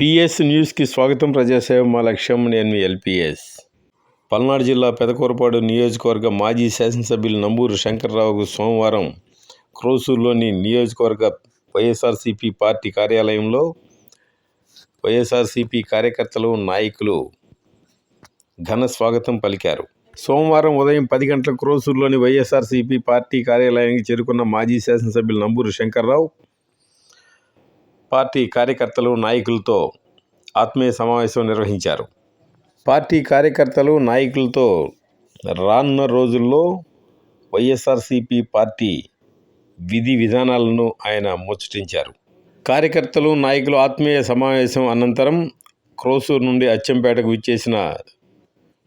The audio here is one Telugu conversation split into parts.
పిఎస్ న్యూస్కి స్వాగతం ప్రజాసేవ మా లక్ష్యం. నేను ఎల్పిఎస్. పల్నాడు జిల్లా పెదకూరపాడు నియోజకవర్గ మాజీ శాసనసభ్యులు నంబూరు శంకర్రావుకు సోమవారం క్రోసూరులోని నియోజకవర్గ వైఎస్ఆర్సీపీ పార్టీ కార్యాలయంలో వైఎస్ఆర్సీపీ కార్యకర్తలు నాయకులు ఘన స్వాగతం పలికారు. సోమవారం ఉదయం పది గంటల క్రోసూరులోని వైఎస్ఆర్సీపీ పార్టీ కార్యాలయానికి చేరుకున్న మాజీ శాసనసభ్యులు నంబూరు శంకర్రావు పార్టీ కార్యకర్తలు నాయకులతో ఆత్మీయ సమావేశం నిర్వహించారు. పార్టీ కార్యకర్తలు నాయకులతో రానున్న రోజుల్లో వైఎస్ఆర్సీపీ పార్టీ విధి విధానాలను ఆయన ముచ్చటించారు. కార్యకర్తలు నాయకులు ఆత్మీయ సమావేశం అనంతరం క్రోసూరు నుండి అచ్చంపేటకు విచ్చేసిన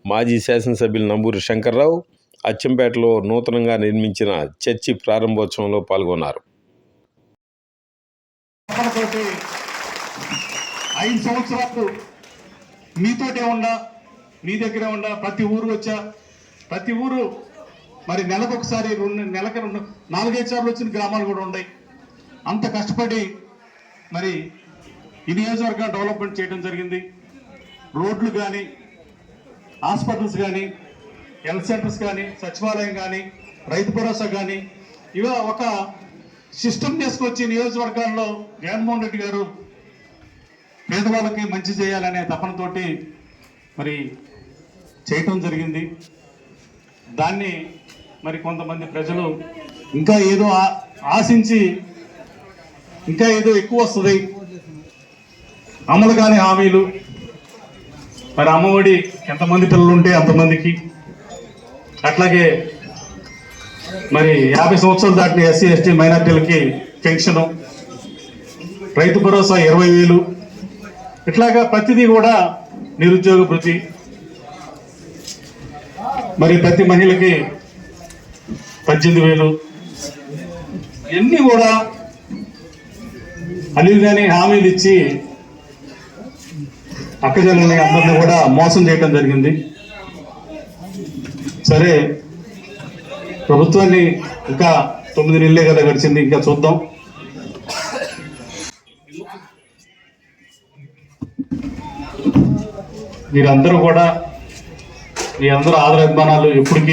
మాజీ శాసనసభ్యులు నంబూరి శంకర్రావు అచ్చంపేటలో నూతనంగా నిర్మించిన చర్చి ప్రారంభోత్సవంలో పాల్గొన్నారు. తోటి ఐదు సంవత్సరాలు మీతోటే ఉండా మీ దగ్గరే ఉండా ప్రతి ఊరు వచ్చా ప్రతి ఊరు మరి నెలకు ఒకసారి రెండు నెలకి రెండు నాలుగైదు సార్లు వచ్చిన గ్రామాలు కూడా ఉన్నాయి అంత కష్టపడి మరి ఈ నియోజకవర్గం డెవలప్మెంట్ చేయడం జరిగింది. రోడ్లు కానీ హాస్పిటల్స్ కానీ హెల్త్ సెంటర్స్ కానీ సచివాలయం కానీ రైతు భరోసా కానీ ఇవ ఒక సిస్టమ్ తీసుకొచ్చి నియోజకవర్గాల్లో జగన్మోహన్ రెడ్డి గారు పేదవాళ్ళకి మంచి చేయాలనే తపనతోటి మరి చేయటం జరిగింది. దాన్ని మరి కొంతమంది ప్రజలు ఇంకా ఏదో ఆ- ఆశించి ఇంకా ఏదో ఎక్కువ వస్తుంది. అమలు కాని హామీలు. మరి అమ్మఒడి ఎంతమంది పిల్లలు ఉంటే అంతమందికి. అట్లాగే మరి యాభై సంవత్సరాలు దాటిన SC ST మైనార్టీలకి pension Rythu Bharosa ఇరవై వేలు. ఇట్లాగా ప్రతిదీ కూడా నిరుద్యోగ భృతి మరి ప్రతి మహిళకి పద్దెనిమిది వేలు. ఇవన్నీ కూడా అనిల్గాని హామీలు ఇచ్చి అక్కజల్లని అందరినీ కూడా మోసం చేయడం జరిగింది. సరే ప్రభుత్వాన్ని ఇంకా తొమ్మిది నెలలే కదా గడిచింది ఇంకా చూద్దాం. మీరందరూ కూడా మీ అందరూ ఆదరాభిమానాలు ఎప్పటికీ